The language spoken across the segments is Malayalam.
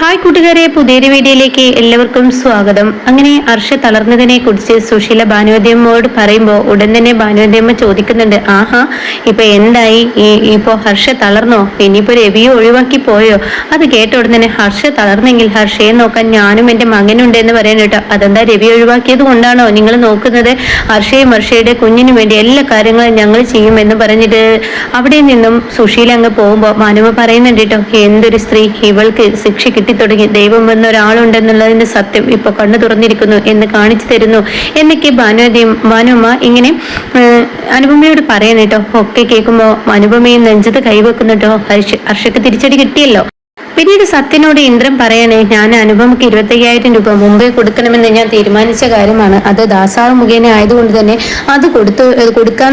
ഹായ് കൂട്ടുകാരെ പുതിയൊരു വീഡിയോയിലേക്ക് എല്ലാവർക്കും സ്വാഗതം. അങ്ങനെ അർഷ തളർന്നതിനെ കുറിച്ച് സുശീല ഭാനുവദ്യമ്മയോട് പറയുമ്പോൾ ഉടൻ തന്നെ ഭാനുവദ്യമ്മ ചോദിക്കുന്നുണ്ട് ആഹാ ഇപ്പൊ എന്തായി? ഇപ്പോ ഹർഷ തളർന്നോ? ഇനിയിപ്പോ രവിയെ ഒഴിവാക്കി പോയോ? അത് കേട്ട ഉടൻ തന്നെ ഹർഷ തളർന്നെങ്കിൽ ഹർഷയെ നോക്കാൻ ഞാനും എന്റെ മകനുണ്ട് എന്ന് പറയാൻ കേട്ടോ. അതെന്താ രവി ഒഴിവാക്കിയത് കൊണ്ടാണോ നിങ്ങൾ നോക്കുന്നത്? ഹർഷയും ഹർഷയുടെ കുഞ്ഞിനു വേണ്ടി എല്ലാ കാര്യങ്ങളും ഞങ്ങൾ ചെയ്യുമെന്ന് പറഞ്ഞിട്ട് അവിടെ നിന്നും സുശീല അങ്ങ് പോകുമ്പോൾ മാനവ പറയുന്നുണ്ട് കേട്ടോ എന്തൊരു സ്ത്രീ ഇവൾക്ക് ശിക്ഷ കിട്ടിത്തുടങ്ങി ദൈവം വന്ന ഒരാളുണ്ടെന്നുള്ളതിന്റെ സത്യം ഇപ്പൊ കണ്ണു തുറന്നിരിക്കുന്നു എന്ന് കാണിച്ചു തരുന്നു. എന്നൊക്കെ ഭാനുവതിയും ഭാനുമ്മ ഇങ്ങനെ അനുപമയോട് പറയണം കേട്ടോ. ഒക്കെ കേൾക്കുമ്പോ അനുപമയും നെഞ്ചത് കൈവെക്കുന്നു കേട്ടോ. ഹർഷ ഹർഷക്ക് തിരിച്ചടി കിട്ടിയല്ലോ. പിന്നീട് സത്യനോട് ഇന്ദ്രൻ പറയണേ ഞാൻ അനുപമക്ക് ഇരുപത്തയ്യായിരം രൂപ മുമ്പേ കൊടുക്കണമെന്ന് ഞാൻ തീരുമാനിച്ച കാര്യമാണ്. അത് ദാസാവ് മുഖേന ആയതുകൊണ്ട് തന്നെ അത് കൊടുത്തു കൊടുക്കാൻ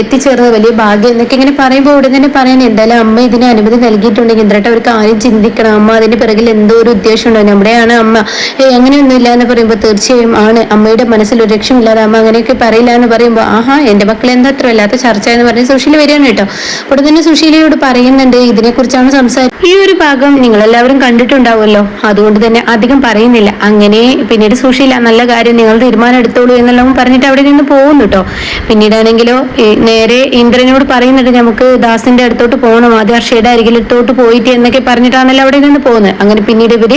എത്തിച്ചേർന്നത് വലിയ ഭാഗ്യം എന്നൊക്കെ ഇങ്ങനെ പറയുമ്പോൾ ഉടൻ തന്നെ പറയണേ എന്തായാലും അമ്മ ഇതിന് അനുമതി നൽകിയിട്ടുണ്ടെങ്കിൽ ഇന്ദ്രട്ട് അവർക്ക് ആരും ചിന്തിക്കണം. അമ്മ അതിന് പിറകിൽ എന്തോ ഒരു ഉദ്ദേശമുണ്ടോ നമ്മുടെയാണ് അമ്മ. ഏ എന്ന് പറയുമ്പോൾ തീർച്ചയായും ആണ്. അമ്മയുടെ മനസ്സിൽ ഒരു രക്ഷമില്ലാതെ അമ്മ അങ്ങനെയൊക്കെ പറയില്ല എന്ന് പറയുമ്പോൾ ആഹാ എന്റെ മക്കൾ എന്താ അത്ര വല്ലാത്ത ചർച്ച എന്ന് പറഞ്ഞ് സുശീല വരികയാണ് കേട്ടോ. ഉടൻ തന്നെ സുശീലയോട് പറയുന്നുണ്ട് ഇതിനെക്കുറിച്ചാണ് സംസാരിക്കുന്നത് ഈ ഒരു ഭാഗം നിങ്ങൾ എല്ലാവരും കണ്ടിട്ടുണ്ടാവുമല്ലോ. അതുകൊണ്ട് തന്നെ അധികം പറയുന്നില്ല. അങ്ങനെ പിന്നീട് സൂക്ഷിയില്ല നല്ല കാര്യം നിങ്ങൾ തീരുമാനം എടുത്തോളൂ എന്നെല്ലാം പറഞ്ഞിട്ട് അവിടെ നിന്ന് പോകുന്നു കേട്ടോ പിന്നീടാണെങ്കിലോ നേരെ ഇന്ദ്രനോട് പറയുന്നുണ്ട് നമുക്ക് ദാസിന്റെ അടുത്തോട്ട് പോകണം. ആദ്യം അർഷയുടെ അരികിലോട്ട് പോയിട്ട് എന്നൊക്കെ പറഞ്ഞിട്ടാണല്ലോ അവിടെ നിന്ന് പോകുന്നത്. അങ്ങനെ പിന്നീട് ഇവർ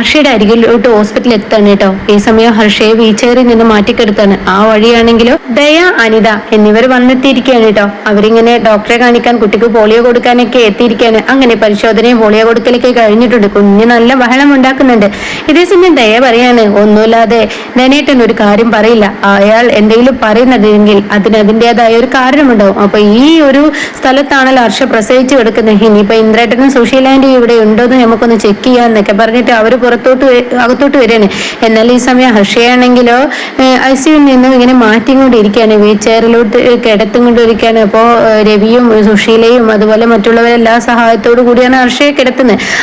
അർഷയുടെ അരികിലോട്ട് ഹോസ്പിറ്റലിൽ എത്താണ് കേട്ടോ ഈ സമയം ഹർഷയെ വീൽചെയറിൽ നിന്ന് മാറ്റിക്കെടുത്താണ്. ആ വഴിയാണെങ്കിലോ ദയ അനിത എന്നിവർ വന്നെത്തിയിരിക്കുകയാണ് കേട്ടോ അവരിങ്ങനെ ഡോക്ടറെ കാണിക്കാൻ കുട്ടിക്ക് പോളിയോ കൊടുക്കാനൊക്കെ എത്തിയിരിക്കുകയാണ്. അങ്ങനെ പരിശോധനയും പോളിയോ കൊടുക്കലൊക്കെ കഴിഞ്ഞിട്ടുണ്ട്. കുഞ്ഞ് നല്ല ബഹളം ഉണ്ടാക്കുന്നുണ്ട്. ഇതേ സമയം ദയ പറയാണ്. ഒന്നുമില്ലാതെ ധനേട്ടൻ ഒരു കാര്യം പറയില്ല. അയാൾ എന്തെങ്കിലും പറയുന്നതെങ്കിൽ അതിന് അതിന്റെതായ ഒരു കാരണമുണ്ടാവും. അപ്പൊ ഈ ഒരു സ്ഥലത്താണല്ലോ ഹർഷ പ്രസവിച്ചു കിടക്കുന്നത്. ഇനിയിപ്പോ ഇന്ദ്രേട്ടനും സുശീലാൻഡി ഇവിടെ ഉണ്ടോന്ന് നമുക്കൊന്ന് ചെക്ക് ചെയ്യാന്നൊക്കെ പറഞ്ഞിട്ട് അവർ പുറത്തോട്ട് അകത്തോട്ട് വരികയാണ്. എന്നാൽ ഈ സമയം ഹർഷയാണെങ്കിലോ ഐ സിയിൽ നിന്നും ഇങ്ങനെ മാറ്റിക്കൊണ്ടിരിക്കുകയാണ്. വീൽ ചെയറിലോട്ട് കിടത്തും കൊണ്ടിരിക്കുകയാണ് അപ്പോൾ രവിയും സുശീലയും അതുപോലെ മറ്റുള്ളവരെല്ലാ സഹായത്തോടു കൂടിയാണ് ഹർഷയെ കിടത്തുന്നത്.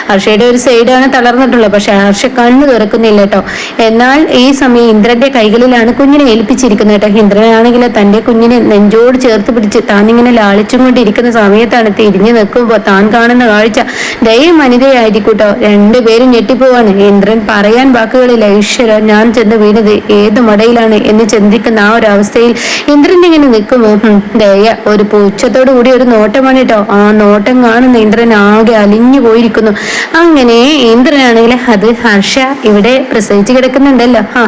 ഹർഷയുടെ ഒരു സൈഡാണ് തളർന്നിട്ടുള്ളത്. പക്ഷെ ഹർഷ കണ്ണു തുറക്കുന്നില്ല കേട്ടോ. എന്നാൽ ഈ സമയം ഇന്ദ്രന്റെ കൈകളിലാണ് കുഞ്ഞിനെ ഏൽപ്പിച്ചിരിക്കുന്നത് കേട്ടോ. ഇന്ദ്രനാണെങ്കിൽ തന്റെ കുഞ്ഞിനെ നെഞ്ചോട് ചേർത്ത് പിടിച്ച് താൻ ഇങ്ങനെ ലാളിച്ചും കൊണ്ടിരിക്കുന്ന സമയത്താണ് തിരിഞ്ഞു നിൽക്കുമ്പോൾ താൻ കാണുന്ന കാഴ്ച ദയം വനിതയായിരിക്കൂട്ടോ രണ്ടുപേരും ഞെട്ടിപ്പോവാണ്. ഇന്ദ്രൻ പറയാൻ വാക്കുകളില്ല. ഈശ്വര ഞാൻ ചെന്ന് വീണത് ഏത് മടയിലാണ് എന്ന് ചിന്തിക്കുന്ന ആ ഒരു അവസ്ഥയിൽ ഇന്ദ്രൻ ഇങ്ങനെ നിൽക്കുമോ? ദയ ഒരു പൂച്ചത്തോടു കൂടി ഒരു നോട്ടമാണ് കേട്ടോ. ആ നോട്ടം കാണുന്ന ഇന്ദ്രൻ ആകെ അലിഞ്ഞു പോയിരിക്കുന്നു അങ്ങനെ ഇന്ദ്രനാണെങ്കിൽ അത് ഹർഷ ഇവിടെ പ്രസവിച്ച് കിടക്കുന്നുണ്ടല്ലോ. ആ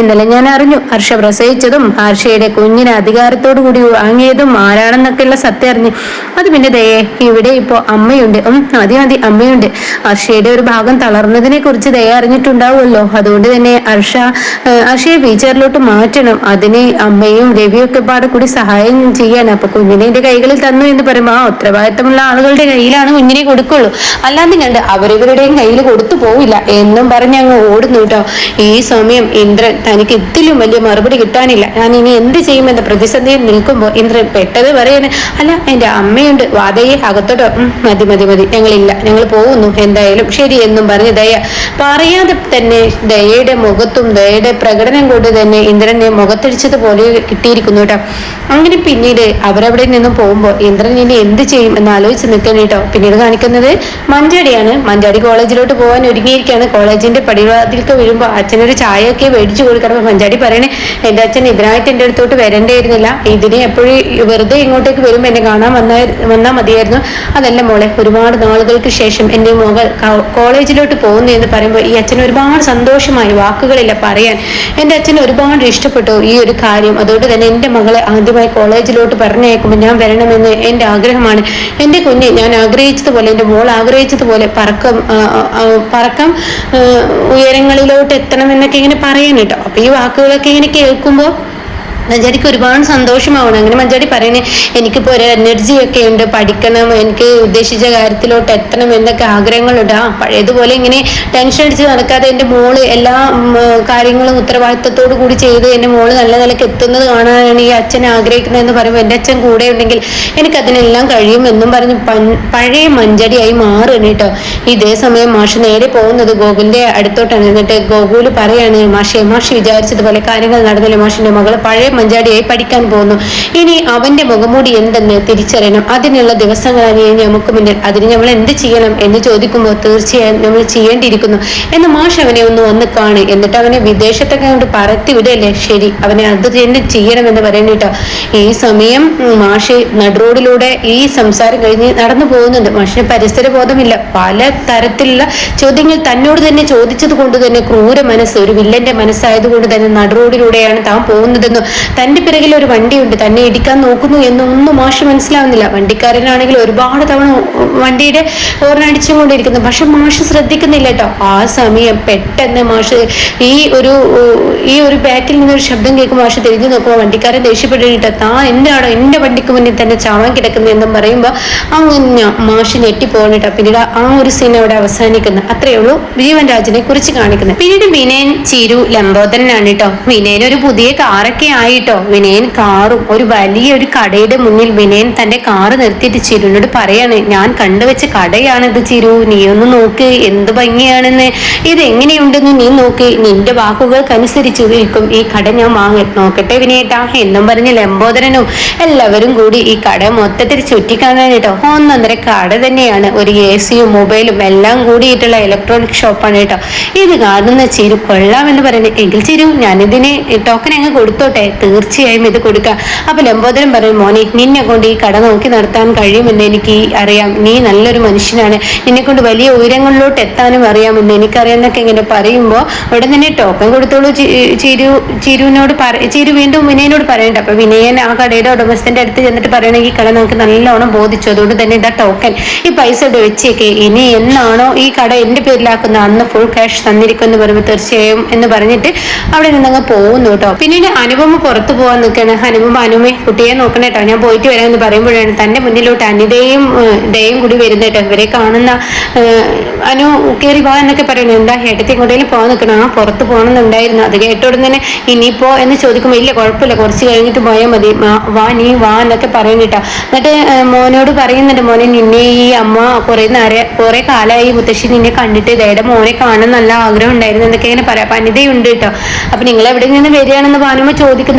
ഇന്നലെ ഞാൻ അറിഞ്ഞു. ഹർഷ പ്രസവിച്ചതും ഹർഷയുടെ കുഞ്ഞിന് അധികാരത്തോടു കൂടി വാങ്ങിയതും ആരാണെന്നൊക്കെയുള്ള സത്യം അറിഞ്ഞു. അത് പിന്നെ ദയേ ഇവിടെ ഇപ്പോ അമ്മയുണ്ട്. ഉം മതി മതി അമ്മയുണ്ട്. ഹർഷയുടെ ഒരു ഭാഗം തളർന്നതിനെ കുറിച്ച് ദയ അറിഞ്ഞിട്ടുണ്ടാവുമല്ലോ. അതുകൊണ്ട് തന്നെ ഹർഷ ഹർഷയെ വീച്ചറിലോട്ട് മാറ്റണം. അതിന് അമ്മയും രവിയും ഒക്കെ പാടെ കൂടി സഹായം ചെയ്യാൻ അപ്പൊ കുഞ്ഞിനെ എന്റെ കൈകളിൽ തന്നു എന്ന് പറയുമ്പോൾ ആ ഉത്തരവാദിത്തമുള്ള ആളുകളുടെ കയ്യിലാണ് കുഞ്ഞിനെ കൊടുക്കുള്ളൂ. അല്ലാതെ കണ്ട് അവരവരുടെയും കയ്യിൽ കൊടുത്തു പോവില്ല എന്നും പറഞ്ഞ് അങ്ങ് ഓടുന്നു കേട്ടോ. ഈ സമയം ഇന്ദ്രൻ തനിക്ക് ഇതിലും വലിയ മറുപടി കിട്ടാനില്ല. ഞാൻ ഇനി എന്ത് ചെയ്യുമെന്ന പ്രതിസന്ധിയിൽ നിൽക്കുമ്പോൾ ഇന്ദ്രൻ പെട്ടത് പറയാണ് അല്ല എന്റെ അമ്മയുണ്ട്. വാതയെ അകത്തോട്ടോ മതി മതി മതി. ഞങ്ങളില്ല. ഞങ്ങൾ പോകുന്നു. എന്തായാലും ശരി എന്നും പറഞ്ഞ് ദയ. പറയാതെ തന്നെ ദയയുടെ മുഖത്തും ദയയുടെ പ്രകടനം കൊണ്ട് തന്നെ ഇന്ദ്രനെ മുഖത്തടിച്ചതുപോലെ കിട്ടിയിരിക്കുന്നു കേട്ടോ. അങ്ങനെ പിന്നീട് അവരവിടെ നിന്നും പോകുമ്പോൾ ഇന്ദ്രൻ ഇനി എന്ത് ചെയ്യും എന്ന് ആലോചിച്ച് നിൽക്കണം കേട്ടോ. പിന്നീട് കാണിക്കുന്നത് മഞ്ചാടിയാണ് മഞ്ചാടി കോളേജിലോട്ട് പോകാൻ ഒരുങ്ങിയിരിക്കുകയാണ്. കോളേജിന്റെ പടിവാതിൽക്ക് വീഴുമ്പോൾ അച്ഛനൊരു ചായയൊക്കെ മേടിച്ചു കൊടുക്കണം മഞ്ചാടി പറയണേ. എന്റെ അച്ഛൻ ഇതിനായിട്ട് എന്റെ അടുത്തോട്ട് വരേണ്ടിയിരുന്നില്ല. ഇതിനെ എപ്പോഴും വെറുതെ ഇങ്ങോട്ടേക്ക് വരുമ്പോൾ എന്നെ കാണാൻ വന്നാ വന്നാൽ മതിയായിരുന്നു. അതല്ല മോളെ ഒരുപാട് നാളുകൾക്ക് ശേഷം എന്റെ മകൾ കോളേജിലോട്ട് പോകുന്നു എന്ന് പറയുമ്പോൾ ഈ അച്ഛൻ ഒരുപാട് സന്തോഷമായി വാക്കുകളില്ല പറയാൻ. എന്റെ അച്ഛൻ ഒരുപാട് ഇഷ്ടപ്പെട്ടു ഈ ഒരു കാര്യം. അതുകൊണ്ട് തന്നെ എന്റെ മകളെ ആദ്യമായി കോളേജിലോട്ട് പറഞ്ഞയക്കുമ്പോൾ ഞാൻ വരണമെന്ന് എന്റെ ആഗ്രഹമാണ്. എന്റെ കുഞ്ഞ് ഞാൻ ആഗ്രഹിച്ചതുപോലെ എന്റെ മോൾ ആഗ്രഹിച്ചതുപോലെ പറക്കം പറക്കം ഉയരങ്ങളിലോട്ട് എത്തണം എന്നൊക്കെ ഇങ്ങനെ പറയാൻ കേട്ടോ. അപ്പൊ ഈ വാക്കുകളൊക്കെ ഇങ്ങനെ കേൾക്കുമ്പോൾ മഞ്ചാടിക്ക് ഒരുപാട് സന്തോഷമാവണം. അങ്ങനെ മഞ്ചാടി പറയണേ എനിക്കിപ്പോൾ ഒരു എനർജി ഒക്കെ ഉണ്ട് പഠിക്കണം എനിക്ക് ഉദ്ദേശിച്ച കാര്യത്തിലോട്ട് എത്തണം എന്നൊക്കെ ആഗ്രഹങ്ങളുണ്ട്. ആ പഴയതുപോലെ ഇങ്ങനെ ടെൻഷൻ അടിച്ച് നടക്കാതെ എന്റെ മോൾ എല്ലാ കാര്യങ്ങളും ഉത്തരവാദിത്തത്തോടു കൂടി ചെയ്ത് എന്റെ മോൾ നല്ല നിലയ്ക്ക് എത്തുന്നത് കാണാനാണ് ഈ അച്ഛൻ ആഗ്രഹിക്കുന്നതെന്ന് പറയുമ്പോൾ എന്റെ അച്ഛൻ കൂടെ ഉണ്ടെങ്കിൽ എനിക്ക് അതിനെല്ലാം കഴിയും എന്നും പറഞ്ഞ് പഴയ മഞ്ചടിയായി മാറുകയാണ് കേട്ടോ. ഇതേ സമയം മാഷ് നേരെ പോകുന്നത് ഗോകുലിന്റെ അടുത്തോട്ടാണ്. എന്നിട്ട് ഗോകുൽ പറയാണ് മാഷെ മാഷ് വിചാരിച്ചതുപോലെ കാര്യങ്ങൾ നടന്നില്ല. മാഷിന്റെ മകൾ പഴയ മഞ്ചാടിയായി പഠിക്കാൻ പോകുന്നു. ഇനി അവന്റെ മുഖമൂടി എന്തെന്ന് തിരിച്ചറിയണം. അതിനുള്ള ദിവസങ്ങളാണ് ഇനി നമുക്ക് മുന്നിൽ. അതിന് നമ്മൾ എന്ത് ചെയ്യണം എന്ന് ചോദിക്കുമ്പോൾ തീർച്ചയായും നമ്മൾ ചെയ്യേണ്ടിയിരിക്കുന്നു. എന്ന് മാഷ് അവനെ ഒന്ന് വന്ന് കാണ്. എന്നിട്ട് അവനെ വിദേശത്തൊക്കെ കൊണ്ട് പറത്തി വിടല്ലേ? ശരി അവനെ അത് തന്നെ ചെയ്യണമെന്ന് പറയുന്നിട്ടോ ഈ സമയം മാഷ് നടുറോഡിലൂടെ ഈ സംസാരം കഴിഞ്ഞ് നടന്നു പോകുന്നുണ്ട്. മാഷിന് പരിസര ബോധമില്ല പല തരത്തിലുള്ള ചോദ്യങ്ങൾ തന്നോട് തന്നെ ചോദിച്ചത് കൊണ്ട് തന്നെ ക്രൂര മനസ്സ് ഒരു വില്ലന്റെ മനസ്സായതുകൊണ്ട് തന്നെ നടുറോഡിലൂടെയാണ് താൻ പോകുന്നതെന്നും തന്റെ പിറകിൽ ഒരു വണ്ടിയുണ്ട്. തന്നെ ഇടിക്കാൻ നോക്കുന്നു എന്നൊന്നും മാഷ് മനസ്സിലാവുന്നില്ല. വണ്ടിക്കാരനാണെങ്കിൽ ഒരുപാട് തവണ വണ്ടിയുടെ ഓർണടിച്ചും കൊണ്ടിരിക്കുന്നു പക്ഷെ മാഷ് ശ്രദ്ധിക്കുന്നില്ല കേട്ടോ. ആ സമയം പെട്ടെന്ന് മാഷ് ഈ ഒരു ഈ ഒരു ബാക്കിൽ നിന്നൊരു ശബ്ദം കേൾക്കുമ്പോൾ മാഷ് തിരിഞ്ഞു നോക്കുമ്പോൾ വണ്ടിക്കാരൻ ദേഷ്യപ്പെട്ടിട്ട് താ എന്താണോ? എന്റെ വണ്ടിക്ക് മുന്നിൽ തന്നെ ചാവാൻ കിടക്കുന്നത് എന്നും പറയുമ്പോൾ അങ്ങനെ മാഷ് ഞെട്ടിപ്പോകണിട്ടോ പിന്നീട് ആ ഒരു സീൻ അവിടെ അവസാനിക്കുന്നു. അത്രയേ ഉള്ളൂ ജീവൻ രാജിനെ കുറിച്ച് കാണിക്കുന്നത്. പിന്നീട് വിനയൻ ചിരു ലംബോദരനാണ് കേട്ടോ വിനയൻ ഒരു പുതിയ കാറൊക്കെ ആയിട്ടോ വിനയൻ കാറും ഒരു വലിയൊരു കടയുടെ മുന്നിൽ വിനയൻ തന്റെ കാറ് നിർത്തിയിട്ട് ചിരുവിനോട് പറയാണ് ഞാൻ കണ്ടുവെച്ച കടയാണിത് ചിരു നീ ഒന്ന് നോക്ക് എന്ത് ഭംഗിയാണെന്ന്. ഇത് എങ്ങനെയുണ്ടെന്ന് നീ നോക്ക് നിന്റെ വാക്കുകൾക്കനുസരിച്ച് നിൽക്കും ഈ കട ഞാൻ വാങ്ങി നോക്കട്ടെ വിനയേട്ടാ എന്നും പറഞ്ഞ് ലംബോദരനും എല്ലാവരും കൂടി ഈ കട മൊത്തത്തിൽ ചുറ്റിക്കാണാൻ കേട്ടോ ഒന്നൊന്നര കട തന്നെയാണ് ഒരു എ സിയും മൊബൈലും എല്ലാം കൂടിയിട്ടുള്ള ഇലക്ട്രോണിക് ഷോപ്പാണ് കേട്ടോ. ഇത് കാണുന്ന ചിരു കൊള്ളാമെന്ന് പറയുന്നത് എങ്കിൽ ചിരു ഞാനിതിന് ടോക്കൺ അങ്ങ് കൊടുത്തോട്ടെ. തീർച്ചയായും ഇത് കൊടുക്കുക അപ്പൊ ലംബോദരൻ പറയും മോനെ നിന്നെ കൊണ്ട് ഈ കട നോക്കി നടത്താൻ കഴിയുമെന്ന് എനിക്ക് അറിയാം. നീ നല്ലൊരു മനുഷ്യനാണ്. നിന്നെ കൊണ്ട് വലിയ ഉയരങ്ങളിലോട്ട് എത്താനും അറിയാമെന്ന് എനിക്കറിയാം എന്നൊക്കെ ഇങ്ങനെ പറയുമ്പോൾ ഉടൻ തന്നെ ടോക്കൺ കൊടുത്തോളൂ ചിരു ചിരുവിനോട് പറ ചിരു വീണ്ടും വിനയനോട് പറയണ്ട. അപ്പൊ വിനയൻ ആ കടയുടെ ഉടമസ്ഥന്റെ അടുത്ത് ചെന്നിട്ട് പറയണെങ്കിൽ ഈ കട നമുക്ക് നല്ലോണം ബോധിച്ചു. അതുകൊണ്ട് തന്നെ ഇതാ ടോക്കൺ. ഈ പൈസ ഇവിടെ വെച്ചേക്ക്. ഇനി എന്നാണോ ഈ കട എന്റെ പേരിലാക്കുന്ന അന്ന് ഫുൾ ക്യാഷ് തന്നിരിക്കും എന്ന് പറയുമ്പോൾ തീർച്ചയായും എന്ന് പറഞ്ഞിട്ട് അവിടെ നിന്നങ്ങ് പോകുന്നു കേട്ടോ. പിന്നീട് അനുപമ പുറത്തു പോകാൻ നിൽക്കുകയാണ്. ഹനുമ അനുമേ കുട്ടിയെ നോക്കണം കേട്ടോ ഞാൻ പോയിട്ട് വരാം എന്ന് പറയുമ്പോഴാണ് തന്റെ മുന്നിലോട്ട് അനിതയും ഡേയും കൂടി വരുന്നത് കേട്ടോ ഇവരെ കാണുന്ന അനു കയറി വാ എന്നൊക്കെ പറയുന്നു എന്താ? ഏട്ടത്തി എങ്ങോട്ടേലും പോകാൻ നിൽക്കണം? ആ പുറത്ത് പോകണമെന്നുണ്ടായിരുന്നു. അത് കേട്ടോടെ തന്നെ ഇനിയിപ്പോ എന്ന് ചോദിക്കുമ്പോൾ ഇല്ല കുഴപ്പമില്ല. കുറച്ച് കഴിഞ്ഞിട്ട് പോയാൽ മതി. വാ നീ വാ എന്നൊക്കെ പറയുന്നിട്ടാ എന്നിട്ട് മോനോട് പറയുന്നുണ്ട് മോനെ നിന്നെ ഈ അമ്മ കുറെ നേരം കുറെ കാലമായി മുത്തശ്ശി നിന്നെ കണ്ടിട്ട് ഇതേടെ മോനെ കാണാൻ നല്ല ആഗ്രഹം ഉണ്ടായിരുന്നു എന്നൊക്കെ ഇങ്ങനെ പറയാം. അപ്പൊ അനിതയുണ്ട് കേട്ടോ അപ്പൊ നിങ്ങൾ എവിടെ നിന്ന് വരികയാണെന്ന് പാനുമ്മ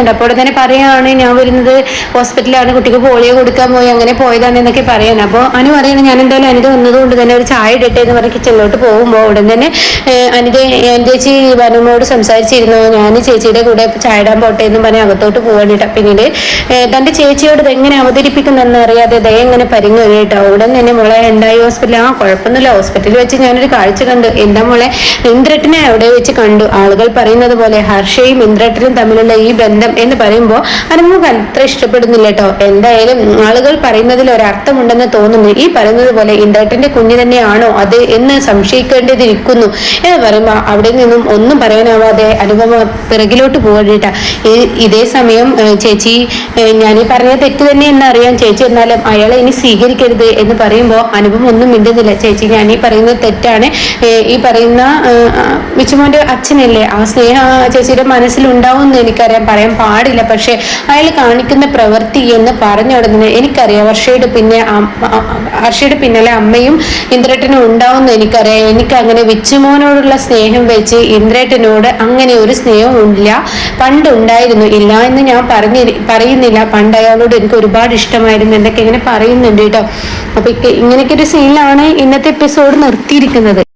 ചോദിക്കുന്നുണ്ട് അപ്പോൾ തന്നെ പറയുകയാണ് ഞാൻ വരുന്നത് ഹോസ്പിറ്റലിലാണ്. കുട്ടിക്ക് പോളിയോ കൊടുക്കാൻ പോയി അങ്ങനെ പോയതാണ് എന്നൊക്കെ പറയാൻ അപ്പോൾ അനു പറയണം ഞാൻ എന്തായാലും അനിത വന്നതുകൊണ്ട് തന്നെ ഒരു ചായ ഇടട്ടെ എന്ന് പറഞ്ഞ് കിച്ചണിലോട്ട് പോകുമ്പോൾ ഉടൻ തന്നെ അനിത എന്റെ ചേച്ചി വനുമോട് സംസാരിച്ചിരുന്നു. ഞാൻ ചേച്ചിയുടെ കൂടെ ചായ ഇടാൻ പോട്ടെ എന്ന് പറഞ്ഞ് അകത്തോട്ട് പോകാനിട്ട് പിന്നീട് തന്റെ ചേച്ചിയോട് ഇത് എങ്ങനെ അവതരിപ്പിക്കുന്നെന്ന് അറിയാതെ ദയ എങ്ങനെ പരിങ്ങ് കേട്ടോ. ഉടൻ തന്നെ മോളെ ഉണ്ടായി ഹോസ്പിറ്റലിൽ ആ കുഴപ്പമൊന്നുമില്ല. ഹോസ്പിറ്റലിൽ വെച്ച് ഞാനൊരു കാഴ്ച കണ്ടു. എന്താ മോളെ ഇന്ദ്രട്ടിനെ അവിടെ വെച്ച് കണ്ടു. ആളുകൾ പറയുന്നത് പോലെ ഹർഷയും ഇന്ദ്രട്ടനും തമ്മിലുള്ള ഈ ബന്ധം എന്ന് പറയുമ്പോൾ നമുക്ക് അത്ര ഇഷ്ടപ്പെടുന്നില്ല കേട്ടോ എന്തായാലും ആളുകൾ പറയുന്നതിൽ ഒരർത്ഥമുണ്ടെന്ന് തോന്നുന്നു. ഈ പറയുന്നത് പോലെ ഇന്ദ്രട്ടന്റെ കുഞ്ഞ് തന്നെയാണോ അത് എന്ന് സംശയിക്കേണ്ടതിരിക്കുന്നു. എന്ന് പറയുമ്പോൾ അവിടെ നിന്നും ഒന്നും പറയാനാവാതെ അനുപമ പിറകിലോട്ട് പോകേണ്ട ഇതേ സമയം ചേച്ചി ഞാൻ ഈ പറഞ്ഞ തെറ്റ് തന്നെ എന്നറിയാം ചേച്ചി എന്നാലും അയാളെ ഇനി സ്വീകരിക്കരുത് എന്ന് പറയുമ്പോൾ അനുപമ ഒന്നും മിണ്ടുന്നില്ല. ചേച്ചി ഞാൻ ഈ പറയുന്നത് തെറ്റാണ്. ഈ പറയുന്ന മിച്ചുമോന്റെ അച്ഛനല്ലേ? ആ സ്നേഹം ചേച്ചിയുടെ മനസ്സിലുണ്ടാവും എന്ന് എനിക്കറിയാം. പറയാൻ പാടില്ല. പക്ഷെ അയാൾ കാണിക്കുന്ന പ്രവൃത്തി എന്ന് പറഞ്ഞ ഉടനെ എനിക്കറിയാം. വർഷയുടെ പിന്നെ വർഷയുടെ പിന്നാലെ അമ്മയും ഇന്ദ്രേട്ടനും ഉണ്ടാവും എനിക്കറിയാം. എനിക്ക് അങ്ങനെ വിച്ചുമോനോടുള്ള സ്നേഹം വെച്ച് ഇന്ദ്രേട്ടനോട് അങ്ങനെ ഒരു സ്നേഹം ഇല്ല പണ്ടുണ്ടായിരുന്നു. ഇല്ല എന്ന് ഞാൻ പറഞ്ഞ പറയുന്നില്ല. പണ്ട് അയാളോട് എനിക്ക് ഒരുപാട് ഇഷ്ടമായിരുന്നു. എന്നൊക്കെ ഇങ്ങനെ പറയുന്നുണ്ട് കേട്ടോ. അപ്പൊ ഇങ്ങനെയൊക്കെ ഒരു സീനിലാണ് ഇന്നത്തെ എപ്പിസോഡ് നിർത്തിയിരിക്കുന്നത്.